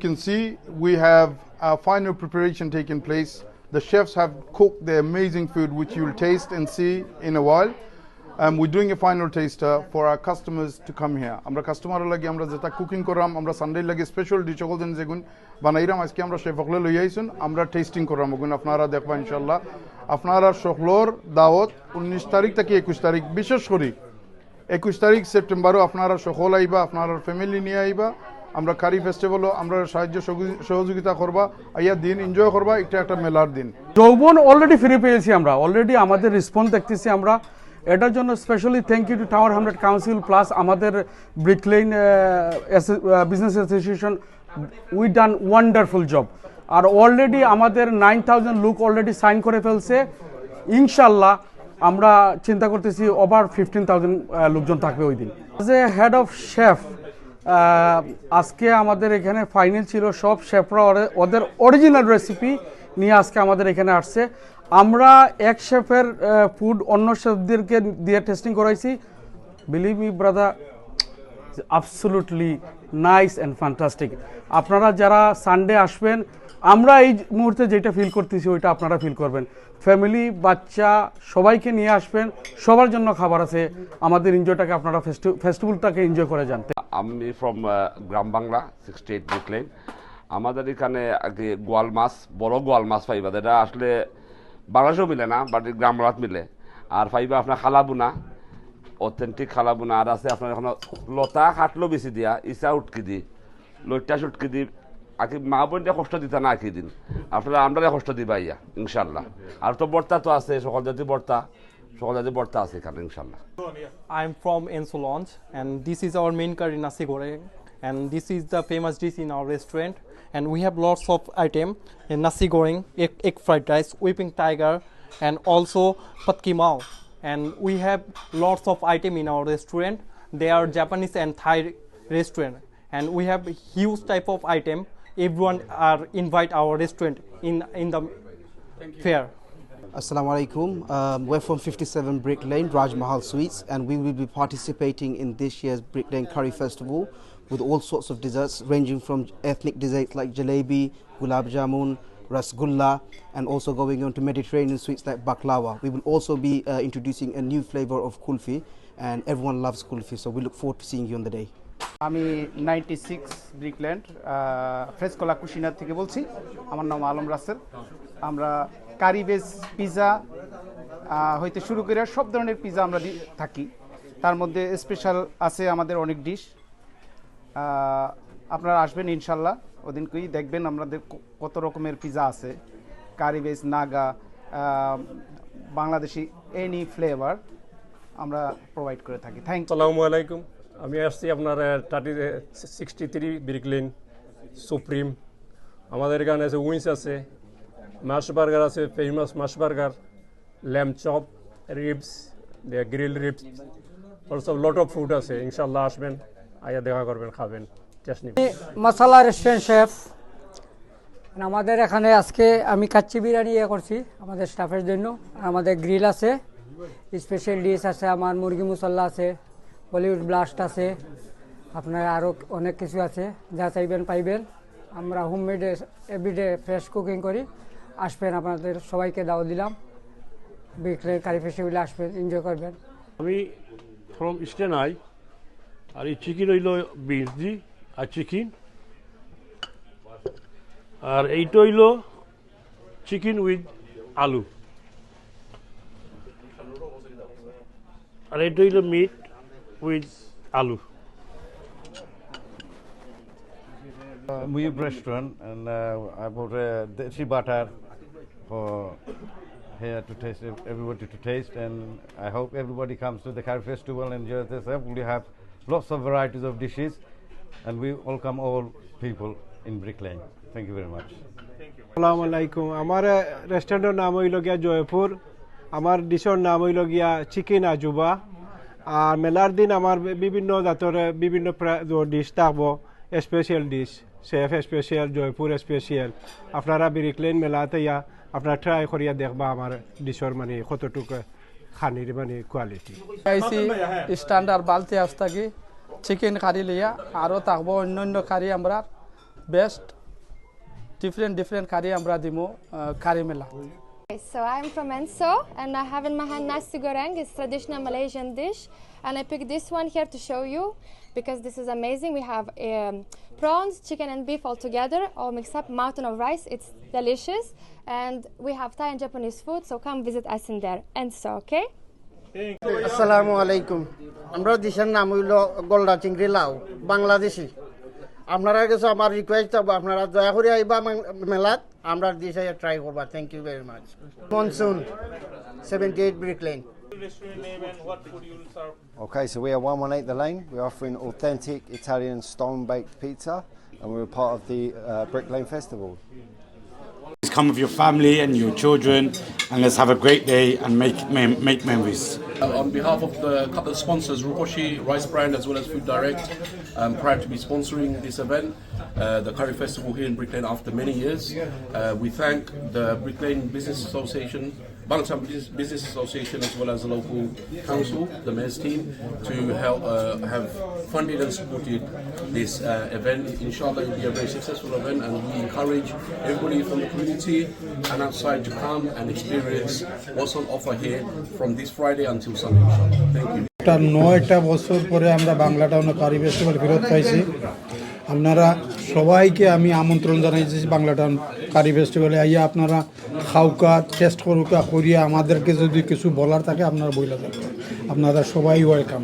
can see, we have a final preparation taking place. The chefs have cooked the amazing food, which you'll taste and see in a while. Um, we're doing a final taster for our customers to come here. আমরা customer লাগি আমরা যেটা cooking করাম আমরা Sunday লাগে special dish সকল দিন যেগুন বানাইরাম আজকে আমরা শেফ হকলে লই আইছুন আমরা টেস্টিং করাম ওগুন আপনারা দেখবা ইনশাল্লাহ আপনারা সকলর দাওয়াত উনিশ তারিখ থেকে একুশ তারিখ বিশেষ করে একুশ তারিখ সেপ্টেম্বরও আপনারা সকল আইবা আপনার ফ্যামিলি নিয়ে আইবা আমরা কারি ফেস্টিভ্যালও আমরা সাহায্য সহযোগি- সহযোগিতা করবা, আইয়া দিন এনজয় করবা, এটা একটা মেলার দিন। যৌবন অলরেডি ফিরে পেয়েছি আমরা অলরেডি আমাদের রেসপন্স দেখতেছি আমরা। এটার জন্য specially thank you to tower hundred council plus আমাদের Brick Lane business association we done wonderful job R already আমাদের nine thousand look already sign করে ফেলছে। ইনশাল্লাহ আমরা চিন্তা করতেছি ওভার ফিফটিন থাউজেন্ড লোকজন থাকবে ওই দিন। As a head of chef আজকে আমাদের এখানে ফাইনাল ছিল, সব শেফরা ওদের অরিজিনাল রেসিপি নিয়ে আজকে আমাদের এখানে আসছে। আমরা এক শেফের ফুড অন্য শেফদেরকে দিয়ে টেস্টিং করাইছি। Believe me brother absolutely nice and fantastic আপনারা যারা সানডে আসবেন, আমরা এই মুহূর্তে যেটা ফিল করতেছি, ওইটা আপনারা ফিল করবেন। ফ্যামিলি বাচ্চা, সবাইকে নিয়ে আসবেন। সবার জন্য খাবার আছে। আমাদের এনজয়টাকে আপনারা ফেস্টিভ্যালটাকে এনজয় করে যান। আমি from Gram Bangla sixty eight Brick Lane আমাদের এখানে আগে গোয়াল মাছ, বড় গোয়াল মাছ পাইবা এটা আসলে বাংলাদেশেও মিলে না বাট গ্রাম বাংলাত মিলে। আর পাইবা আপনার খালাবুনা অথেন্টিক খালাবুনা, আর আছে আপনার এখন লতা কাটলো বেশি দিয়া, ইসা উটকি দি লইটা উটকি দি আকি মা বোন কষ্ট দিতা না আকি দিন। আপনারা আমরা কষ্ট দিবা ইয়া ইনশাল্লাহ আর তো বর্তা তো আছে, সকল জাতি বর্তা। সকল জাতি বর্তা আছে এখানে ইনশাল্লাহ I'm from Enso Lounge, and this is our main curry nasi goreng, and this is the famous dish in our restaurant. And we have lots of item in nasi goreng, egg, egg fried rice, whipping tiger, and also patki mao. And we have lots of item in our restaurant. They are Japanese and Thai restaurant, and we have huge type of item. Everyone are invite our restaurant in in the fair. Assalamu alaikum. Um, we're from 57 Brick Lane, Raj Mahal Sweets, and we will be participating in this year's Brick Lane Curry Festival with all sorts of desserts, ranging from ethnic desserts like jalebi, gulab jamun, rasgulla, and also going on to Mediterranean sweets like baklava. We will also be uh, introducing a new flavor of kulfi, and everyone loves kulfi, so we look forward to seeing you on the day. আমি ninety six Brick Lane fresh কলা কুশিনার থেকে বলছি আমার নাম আলম রাসেল আমরা কারি base pizza হইতে শুরু করে সব ধরনের পিজা আমরা থাকি। তার মধ্যে স্পেশাল আছে আমাদের অনেক ডিশ আপনারা আসবেন ইনশাল্লাহ ওদিনকেই দেখবেন আমাদের কত রকমের পিজা আছে। Curry base Naga Bangladeshi any flavour আমরা প্রোভাইড করে থাকি। থ্যাংক আসসালামু আলাইকুম। আমি আসছি আপনার thirty sixty three Brick Lane supreme আমাদের এখানে আছে উইন্স আছে মাছ বার্গার আছে famous much burger lamb chop ribs grill ribs also lot of food আছে ইনশাল্লাহ আসবেন আইয়া দেখা করবেন, খাবেন মশালা রেস্টুরেন্ট শেফ আমাদের এখানে আজকে আমি কাচ্চি বিরিয়ানি ইয়ে করছি, আমাদের স্টাফের জন্য আমাদের গ্রিল আছে স্পেশাল ডিশ আছে, আমার মুরগি মশলা আছে বলিউড ব্লাস্ট আছে, আপনার আরও অনেক কিছু আছে, যা চাইবেন পাইবেন। আমরা হোমমেড এভরিডে ফ্রেশ কুকিং করি। আসবেন আপনাদের সবাইকে দাও দিলাম। বিক্রের কারি ফেস্টিভ্যালে আসবেন এনজয় করবেন। আমি ফ্রম ইস্টার্ন আই আর এই চিকেন হইল বিনস দি আর চিকেন আর এইটা হইল চিকেন উইথ আলু। আর এইটা হইল মিট উইথ আলু। Uh, Muyub restaurant and uh, I bought a deshi butter for here to taste ev- everybody to taste and I hope everybody comes to the curry festival and enjoy this. We have lots of varieties of dishes and we welcome all people in Brick Lane. Thank you very much. আসসালামু আলাইকুম আমার রেস্টুরেন্টের নাম হইল গিয়া জয়পুর আমার ডিশের নাম হইল গিয়া চিকেন আজুবা আর মেলার দিন আমার বিভিন্ন জাতের বিভিন্ন ডিশ থাকবো special dish chef special Jaipur special আপনারা বিরিকলেন মেলাতে ইয়া আপনার ট্রাই করিয়া দেখবা আমার ডিশর মানে কতটুকু খানির মানে কোয়ালিটি আইসি স্ট্যান্ডার্ড বালতি আস থাকি চিকেন কারি লিয়া আরও থাকব অন্য অন্য কারি আমরা বেস্ট ডিফারেন্ট ডিফারেন্ট কারি আমরা দিব কারি মেলা So I'm from Enso and I have in my hand nasi goreng. It's traditional Malaysian dish, and I picked this one here to show you because this is amazing. We have um, prawns, chicken, and beef all together, all mixed up. Mountain of rice. It's delicious, and we have Thai and Japanese food. So come visit us in there. Enso, okay? আসসালামু আলাইকুম আমরা দেশের নাম হইল গলদা চিংড়ি লাউ বাংলাদেশি আপনারা কাছে আমার রিকোয়েস্ট থাকবো আপনারা দয়া করে আইবা মে- মেলাত আমরা দেশে ট্রাই করবা thank you very much monsoon seventy eight Brick Lane Okay, so we are 118 The Lane. We're offering authentic Italian stone baked pizza, and we're a part of the uh, Brick Lane Festival. Come with your family and your children, and let's have a great day and make mem- make memories. Uh, on behalf of the couple of sponsors, Rukoshi, Rice Brand, as well as Food Direct, I'm proud to be sponsoring this event, uh, the Curry Festival here in Brick Lane after many years. Uh, we thank the Brick Lane Business Association, Bangladesh Business, Association, as well as the local council, the mayor's team, to help uh, have funded and supported this uh, event. Inshallah, it will be a very successful event, and we encourage everybody from the community and outside to come and experience what's on offer here from this Friday until Sunday. Inshallah. Thank you. একটা নয়টা বছর পরে আমরা বাংলা টাউনে কারি festival ফেরত পাইছি আপনারা সবাইকে আমি আমন্ত্রণ জানাইছি বাংলা টাউন কারি ফেস্টিভ্যালে আইয়া আপনারা খাওকা টেস্ট করুকা, করিয়া আমাদেরকে যদি কিছু বলার থাকে, আপনারা বইলা যাবেন। আপনারা সবাই ওয়েলকাম